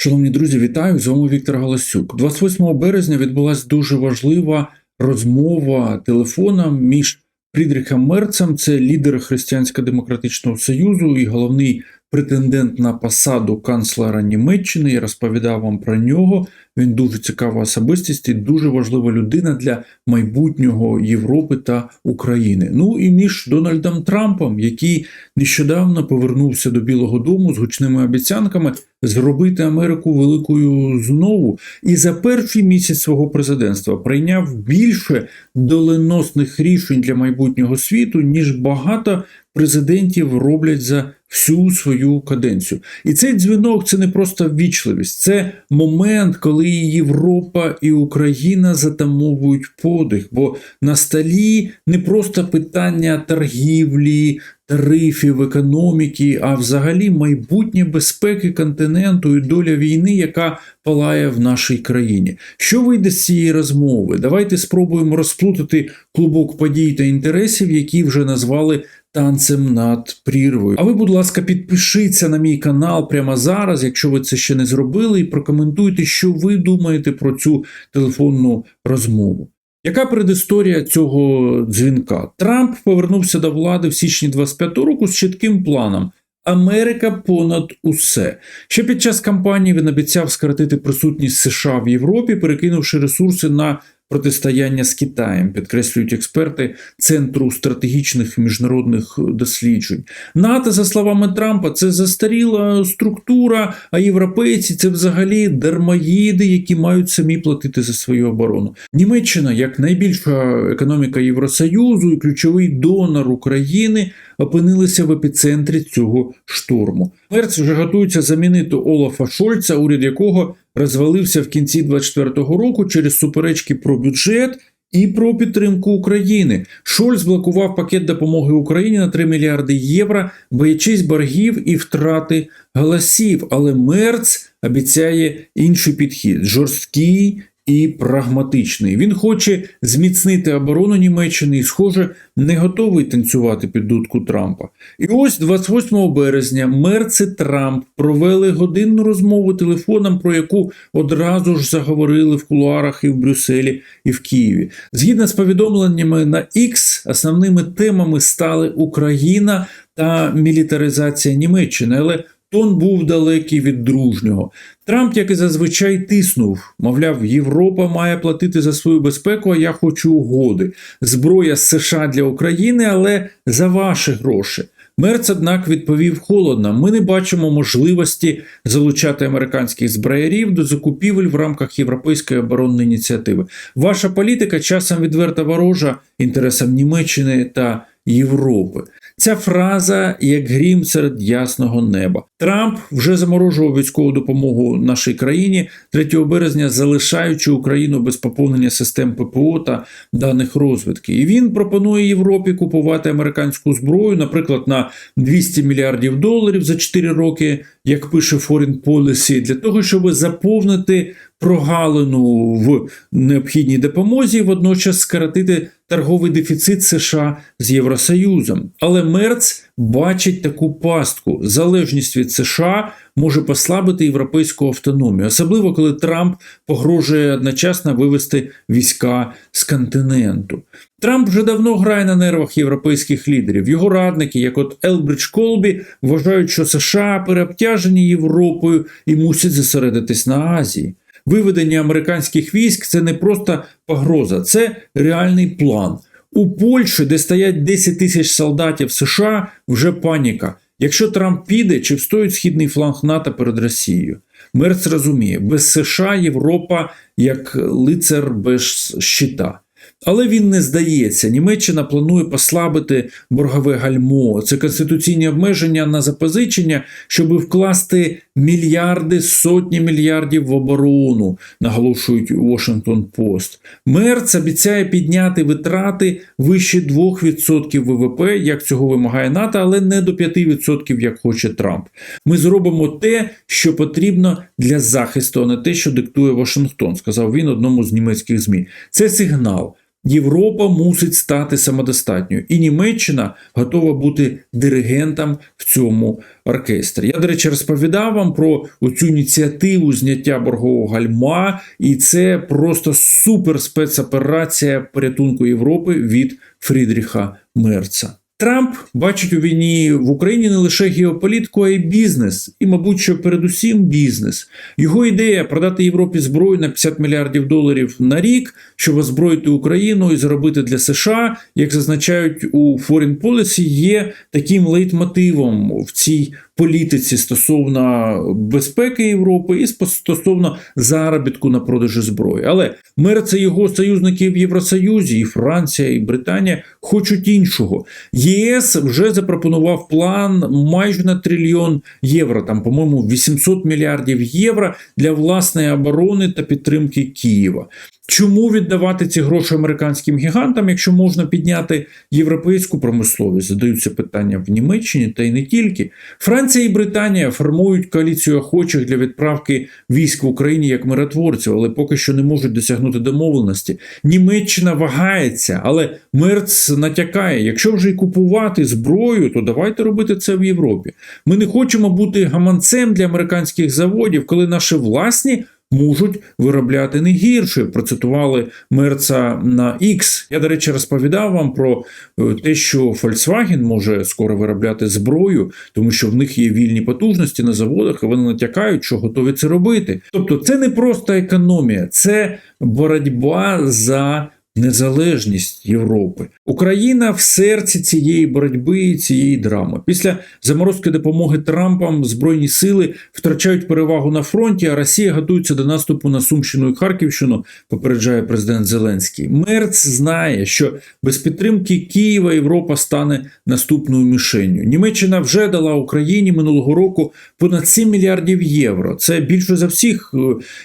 Шановні друзі, вітаю! З вами Віктор Галасюк. 28 березня відбулася дуже важлива розмова телефоном між Фрідріхом Мерцем, це лідер Християнсько-демократичного союзу і головний претендент на посаду канцлера Німеччини. Я розповідав вам про нього. Він дуже цікава особистість і дуже важлива людина для майбутнього Європи та України. Ну і між Дональдом Трампом, який нещодавно повернувся до Білого Дому з гучними обіцянками зробити Америку великою знову, і за перший місяць свого президентства прийняв більше доленосних рішень для майбутнього світу, ніж багато президентів роблять за всю свою каденцію. І цей дзвінок це не просто ввічливість, це момент, коли і Європа і Україна затамовують подих, бо на столі не просто питання торгівлі. Тарифів, економіки, а взагалі майбутнє безпеки континенту і доля війни, яка палає в нашій країні. Що вийде з цієї розмови? Давайте спробуємо розплутати клубок подій та інтересів, які вже назвали танцем над прірвою. А ви, будь ласка, підпишіться на мій канал прямо зараз, якщо ви це ще не зробили, і прокоментуйте, що ви думаєте про цю телефонну розмову. Яка предісторія цього дзвінка? Трамп повернувся до влади в січні 25 року з чітким планом. Америка понад усе. Ще під час кампанії він обіцяв скоротити присутність США в Європі, перекинувши ресурси на протистояння з Китаєм, підкреслюють експерти Центру стратегічних міжнародних досліджень. НАТО, за словами Трампа, це застаріла структура, а європейці це взагалі дармоїди, які мають самі платити за свою оборону. Німеччина, як найбільша економіка Євросоюзу і ключовий донор України, опинилися в епіцентрі цього штурму. Мерц вже готується замінити Олафа Шольца, уряд якого розвалився в кінці 24-го року через суперечки про бюджет. І про підтримку України Шольц блокував пакет допомоги Україні на 3 мільярди євро, боячись боргів і втрати голосів. Але Мерц обіцяє інший підхід жорсткий і прагматичний. Він хоче зміцнити оборону Німеччини і, схоже, не готовий танцювати під дудку Трампа. І ось 28 березня Мерц Трамп провели годинну розмову телефоном, про яку одразу ж заговорили в кулуарах і в Брюсселі, і в Києві. Згідно з повідомленнями на X, основними темами стали Україна та мілітаризація Німеччини. Але Тон був далекий від дружнього. Трамп, як і зазвичай, тиснув, мовляв, Європа має платити за свою безпеку, а я хочу угоди. Зброя з США для України, але за ваші гроші. Мерц, однак, відповів холодно: ми не бачимо можливості залучати американських зброярів до закупівель в рамках європейської оборонної ініціативи. Ваша політика часом відверта ворожа інтересам Німеччини та Європи. Ця фраза як грім серед ясного неба. Трамп вже заморожував військову допомогу нашій країні 3 березня, залишаючи Україну без поповнення систем ППО та даних розвідки. І він пропонує Європі купувати американську зброю, наприклад, на 200 мільярдів доларів за 4 роки, як пише Foreign Policy, для того, щоб заповнити прогалину в необхідній допомозі, водночас скоротити торговий дефіцит США з Євросоюзом. Але Мерц бачить таку пастку. Залежність від США може послабити європейську автономію, особливо коли Трамп погрожує одночасно вивести війська з континенту. Трамп вже давно грає на нервах європейських лідерів. Його радники, як от Елбридж Колбі, вважають, що США переобтяжені Європою і мусять зосередитись на Азії. Виведення американських військ це не просто погроза, це реальний план. У Польщі, де стоять 10 тисяч солдатів США, вже паніка. Якщо Трамп піде, чи встоїть східний фланг НАТО перед Росією? Мерц розуміє, без США Європа як лицар без щита. Але він не здається. Німеччина планує послабити боргове гальмо. Це конституційні обмеження на запозичення, щоб вкласти мільярди, сотні мільярдів в оборону, наголошують Washington Post. Мерц обіцяє підняти витрати вище 2% ВВП, як цього вимагає НАТО, але не до 5%, як хоче Трамп. Ми зробимо те, що потрібно для захисту, а не те, що диктує Вашингтон, сказав він одному з німецьких ЗМІ. Це сигнал. Європа мусить стати самодостатньою, і Німеччина готова бути диригентом в цьому оркестрі. Я, до речі, розповідав вам про цю ініціативу зняття боргового гальма, і це просто супер спецоперація порятунку Європи від Фрідріха Мерца. Трамп бачить у війні в Україні не лише геополітику, а й бізнес, і, мабуть, що передусім бізнес. Його ідея продати Європі зброю на 50 мільярдів доларів на рік, щоб озброїти Україну і заробити для США, як зазначають у Foreign Policy, є таким лейтмотивом в цій політиці стосовно безпеки Європи і стосовно заробітку на продажі зброї. Але Мерц і його союзники в Євросоюзі, і Франція, і Британія хочуть іншого. ЄС вже запропонував план майже на трильйон євро, там, по-моєму, 800 мільярдів євро для власної оборони та підтримки Києва. Чому віддавати ці гроші американським гігантам, якщо можна підняти європейську промисловість? Задаються питання в Німеччині та й не тільки. Франція і Британія формують коаліцію охочих для відправки військ в Україні як миротворців, але поки що не можуть досягнути домовленості. Німеччина вагається, але Мерц натякає: якщо вже й купувати зброю, то давайте робити це в Європі. Ми не хочемо бути гаманцем для американських заводів, коли наші власні можуть виробляти не гірше. Процитували мерца на X. Я, до речі, розповідав вам про е, те, що Volkswagen може скоро виробляти зброю, тому що в них є вільні потужності на заводах, і вони натякають, що готові це робити. Тобто, це не просто економія, це боротьба за незалежність Європи. Україна в серці цієї боротьби, цієї драми. Після заморозки допомоги Трампам збройні сили втрачають перевагу на фронті, а Росія готується до наступу на Сумщину і Харківщину. Попереджає президент Зеленський. Мерц знає, що без підтримки Києва Європа стане наступною мішенню. Німеччина вже дала Україні минулого року понад 7 мільярдів євро. Це більше за всіх е,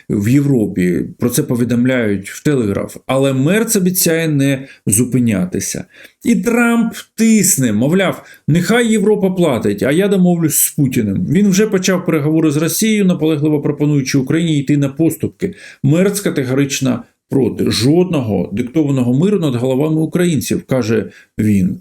в Європі. Про це повідомляють в Телеграф. Але Мерц обіцяє не зупинятися. І Трамп тисне, мовляв, нехай Європа платить, а я домовлюсь з Путіним. Він вже почав переговори з Росією, наполегливо пропонуючи Україні йти на поступки. Мерц категорично проти жодного диктованого миру над головами українців, каже він.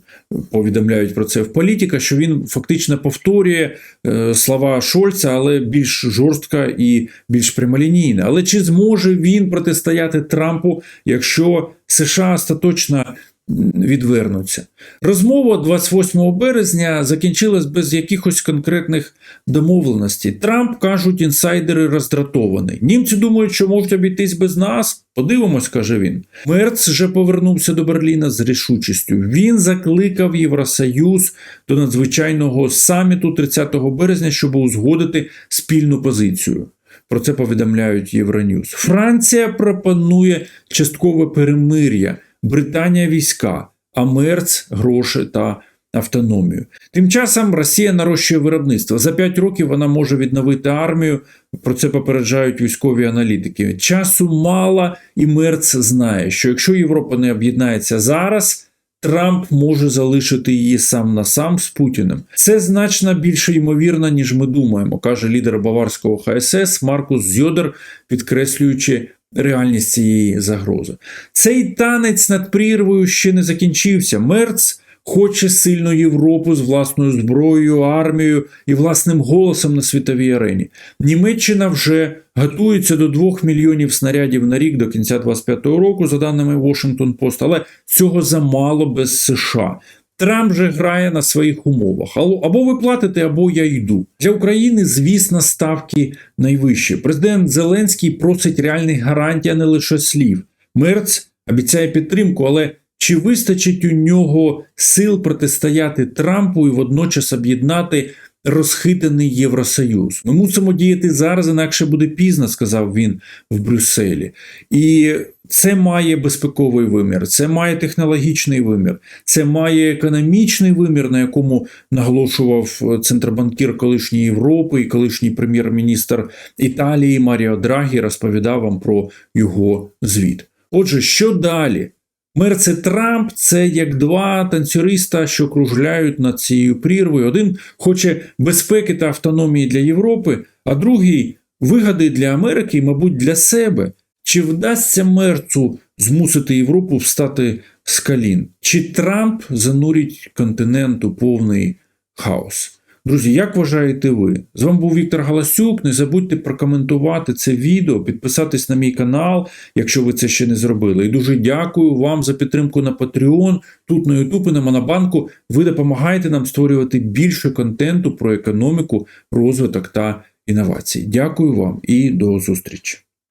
Повідомляють про це в політика, що він фактично повторює е, слова Шольца, але більш жорстка і більш прямолінійна. Але чи зможе він протистояти Трампу, якщо США остаточно відвернуться. Розмова 28 березня закінчилась без якихось конкретних домовленостей. Трамп кажуть, інсайдери роздратований. Німці думають, що можуть обійтись без нас. Подивимось, каже він. Мерц вже повернувся до Берліна з рішучістю. Він закликав Євросоюз до надзвичайного саміту 30 березня, щоб узгодити спільну позицію. Про це повідомляють Євроньюз. Франція пропонує часткове перемир'я. Британія війська, а Мерц гроші та автономію. Тим часом Росія нарощує виробництво. За 5 років вона може відновити армію. Про це попереджають військові аналітики. Часу мало, і Мерц знає, що якщо Європа не об'єднається зараз. Трамп може залишити її сам на сам з Путіним. Це значно більше ймовірно, ніж ми думаємо, каже лідер Баварського ХСС Маркус Зьодер, підкреслюючи реальність цієї загрози. Цей танець над прірвою ще не закінчився. Мерц хоче сильну Європу з власною зброєю, армією і власним голосом на світовій арені. Німеччина вже готується до 2 мільйонів снарядів на рік до кінця 2025 року, за даними Washington Post, але цього замало без США. Трамп же грає на своїх умовах. Або ви платите, або я йду. Для України, звісно, ставки найвищі. Президент Зеленський просить реальних гарантій, а не лише слів. Мерц обіцяє підтримку, але чи вистачить у нього сил протистояти Трампу і водночас об'єднати розхитаний Євросоюз? Ми мусимо діяти зараз, інакше буде пізно, сказав він в Брюсселі. І це має безпековий вимір, це має технологічний вимір, це має економічний вимір, на якому наголошував центробанкір колишньої Європи і колишній прем'єр-міністр Італії Маріо Драгі розповідав вам про його звіт. Отже, що далі? Мерце Трамп це як два танцюриста, що кружляють над цією прірвою. Один хоче безпеки та автономії для Європи, а другий вигоди для Америки, і, мабуть, для себе. Чи вдасться мерцу змусити Європу встати з колін? Чи Трамп занурить континент у повний хаос? Друзі, як вважаєте ви? З вами був Віктор Галасюк. Не забудьте прокоментувати це відео, підписатись на мій канал, якщо ви це ще не зробили. І дуже дякую вам за підтримку на Patreon, тут на YouTube і на Монобанку. Ви допомагаєте нам створювати більше контенту про економіку, розвиток та інновації. Дякую вам і до зустрічі.